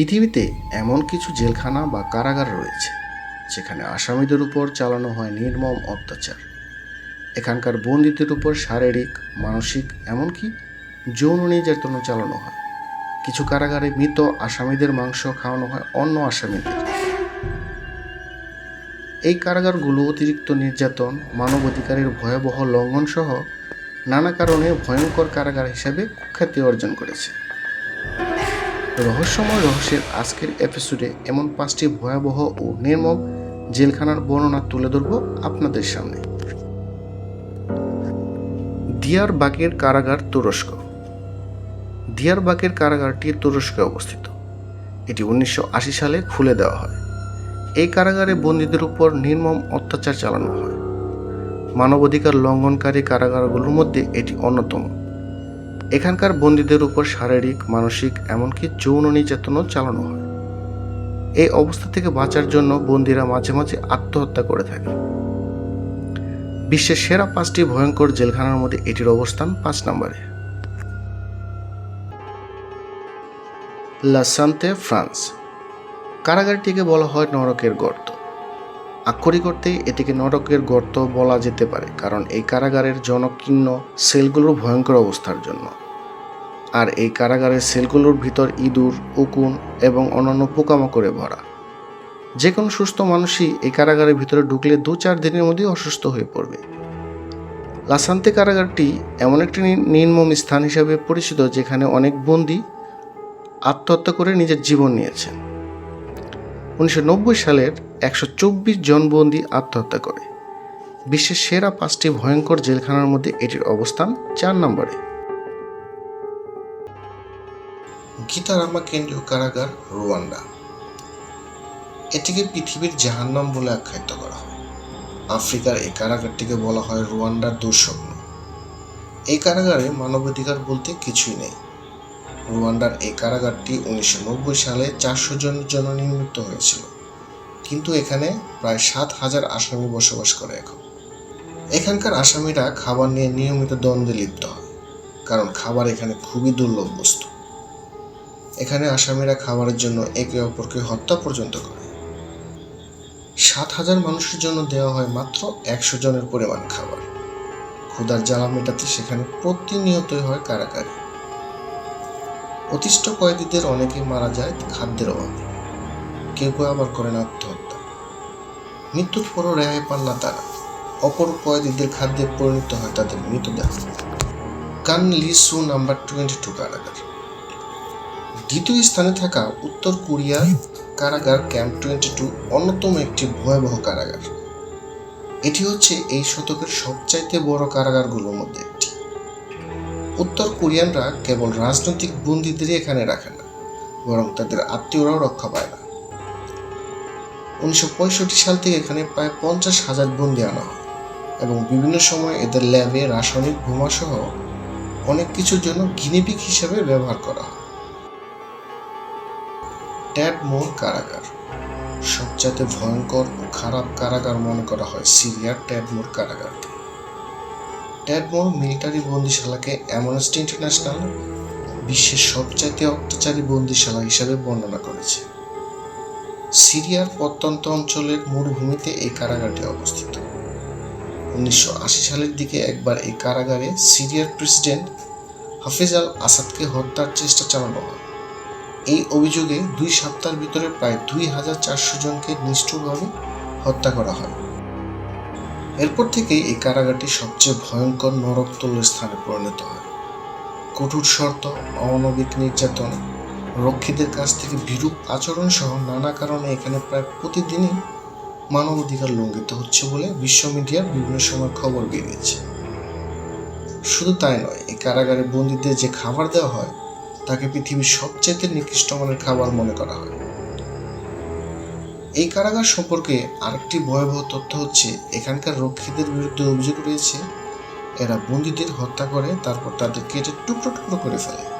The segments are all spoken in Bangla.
পৃথিবীতে এমন কিছু জেলখানা বা কারাগার রয়েছে, যেখানে আসামিদের উপর চালানো হয় নির্মম অত্যাচার। এখানকার বন্দীদের উপর শারীরিক, মানসিক, এমনকি যৌন নির্যাতনও চালানো হয়। কিছু কারাগারে মৃত আসামিদের মাংস খাওয়ানো হয় অন্য আসামিদের। এই কারাগারগুলো অতিরিক্ত নির্যাতন, মানবাধিকারের ভয়াবহ লঙ্ঘন সহ নানা কারণে ভয়ঙ্কর কারাগার হিসাবে কুখ্যাতি অর্জন করেছে। রহস্যময় রহস্যের আজকের এপিসোডে এমন পাঁচটি ভয়াবহ ও নির্মম জেলখানার বর্ণনা তুলে ধরব আপনাদের সামনে। দিয়ার বাকের কারাগার তুরস্ক। দিয়ার বাকের কারাগারটি তুরস্কে অবস্থিত। এটি উনিশশো আশি সালে খুলে দেওয়া হয়। এই কারাগারে বন্দীদের উপর নির্মম অত্যাচার চালানো হয়। মানবাধিকার লঙ্ঘনকারী কারাগারগুলোর মধ্যে এটি অন্যতম। এখানকার বন্দীদের উপর শারীরিক, মানসিক, এমনকি যৌন নির্যাতনও চালানো হয়। এই অবস্থা থেকে বাঁচার জন্য বন্দীরা মাঝে মাঝে আত্মহত্যা করে থাকে। বিশ্বের সেরা পাঁচটি ভয়ঙ্কর জেলখানার মধ্যে এটির অবস্থান পাঁচ নম্বরে। লাসান্তে ফ্রান্স। কারাগারটিকে বলা হয় নরকের গর্ত। আক্ষরিক অর্থে এটিকে নরকের গর্ত বলা যেতে পারে, কারণ এই কারাগারের জনকীর্ণ সেলগুলোর ভয়ঙ্কর অবস্থার জন্য। আর এই কারাগারের সেলগুলোর ভিতর ইঁদুর, উকুন এবং অন্যান্য পোকামাকড়ে ভরা। যে কোনো সুস্থ মানুষই এই কারাগারের ভিতরে ঢুকলে দু চার দিনের মধ্যেই অসুস্থ হয়ে পড়বে। লাসান্তে কারাগারটি এমন একটি নির্মম স্থান হিসাবে পরিচিত, যেখানে অনেক বন্দি আত্মহত্যা করে নিজের জীবন নিয়েছেন। উনিশশো নব্বই সালের একশো চব্বিশ জন বন্দী আত্মহত্যা করে। বিশ্বের সেরা পাঁচটি ভয়ঙ্কর জেলখানার মধ্যে এটির অবস্থান চার নম্বরে। গীতারামা কেন্দ্রীয় কারাগার, রুয়ান্ডা। এটিকে পৃথিবীর জাহান্নাম বলে আখ্যায়িত করা হয়। আফ্রিকার এই কারাগারটিকে বলা হয় রুয়ান্ডার দুঃস্বপ্ন। এই কারাগারে মানবাধিকার বলতে কিছুই নেই। রুয়ান্ডার এই কারাগারটি উনিশশো নব্বই সালে চারশো জনের জন্য নির্মিত হয়েছিল। কিন্তু এখানে প্রায় সাত হাজার আসামি বসবাস করে এখন। এখানকার আসামিরা খাবার নিয়ে নিয়মিত দ্বন্দ্বে লিপ্ত হয়, কারণ খাবার এখানে খুবই দুর্লভ বস্তু। এখানে আসামিরা খাবারের জন্য একে অপরকে হত্যা পর্যন্ত করে। সাত হাজার মানুষের জন্য দেওয়া হয় মাত্র একশো জনের পরিমাণ খাবার। ক্ষুধার জ্বালা মেটাতে সেখানে প্রতিনিয়তই হয় কারাকারি অতিষ্ঠ কয়েদিদের অনেকে মারা যায় খাদ্যের অভাবে। কেউ কেউ আবার করেন আত্মহত্যা। মৃত্যুর পরও রেহাই পান না তারা। অপর কয়েদিদের খাদ্যে পরিণত হয় তাদের মৃতদেহ। কান লিসু নাম্বার টোয়েন্টি টু কারাগার। দ্বিতীয় স্থানে থাকা উত্তর কোরিয়ার কারাগার ক্যাম্প টোয়েন্টি টু অন্যতম একটি ভয়াবহ কারাগার। এটি হচ্ছে এই শতকের সবচাইতে বড় কারাগারগুলোর মধ্যে একটি। উত্তর কোরিয়ানরা কেবল রাজনৈতিক বন্দীদেরই এখানে রাখে না, বরং তাদের আত্মীয়রাও রক্ষা পায় না। উনিশশো পঁয়ষট্টি সাল থেকে এখানে প্রায় পঞ্চাশ হাজার বন্দি আনা হয় এবং বিভিন্ন সময় এদের ল্যাবে রাসায়নিক বোমা সহ অনেক কিছুর জন্য গিনিপিক হিসেবে ব্যবহার করা হয়। ট্যাডমোর কারাগার। সবচাইতে ভয়ঙ্কর ও খারাপ কারাগার মনে করা হয় সিরিয়ার ট্যাডমোর কারাগারকে। ট্যাডমোর মিলিটারি বন্দিশালাকে অ্যামনেস্টি ইন্টারন্যাশনাল বিশ্বের সবচাইতে অত্যাচারী বন্দিশালা হিসাবে বর্ণনা করেছে। সিরিয়ার প্রত্যন্ত অঞ্চলের মরুভূমিতে এই কারাগারটি অবস্থিত। উনিশশো আশি সালের দিকে একবার এই কারাগারে সিরিয়ার প্রেসিডেন্ট হাফিজ আল আসাদকে হত্যার চেষ্টা চালানো হয়। এই অভিযোগে দুই সপ্তাহের ভিতরে প্রায় দুই হাজার চারশো জনকে নিষ্ঠুরভাবে হত্যা করা হয়। এরপর থেকেই এই কারাগারটি সবচেয়ে ভয়ঙ্কর নরকতুল্য স্থানে পরিণত হয়। কঠোর শর্ত, অমানবিক নির্যাতন রক্ষীদের কাছ থেকে বিরূপ আচরণ সহ নানা কারণে এখানে প্রায় প্রতিদিনই মানবাধিকার লঙ্ঘিত হচ্ছে বলে বিশ্ব মিডিয়ার বিভিন্ন সময় খবর বেরিয়েছে। শুধু তাই নয়, এই কারাগারে বন্দীদের যে খাবার দেওয়া হয়, তাকে পৃথিবীর সবচেয়ে নিকৃষ্ট মানের খাবার মনে করা হয়। এই কারাগার সম্পর্কে আরেকটি ভয়াবহ তথ্য হচ্ছে, এখানকার রক্ষীদের বিরুদ্ধে অভিযোগ রয়েছে, এরা বন্দীদের হত্যা করে, তারপর তাদের কেটে টুকরো টুকরো করে ফেলে।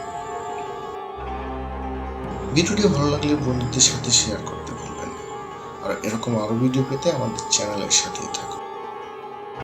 ভিডিওটি ভালো লাগলে বন্ধুদের সাথে শেয়ার করতে ভুলবেন না। আর এরকম আরও ভিডিও পেতে আমাদের চ্যানেলের সাথেই থাকুন।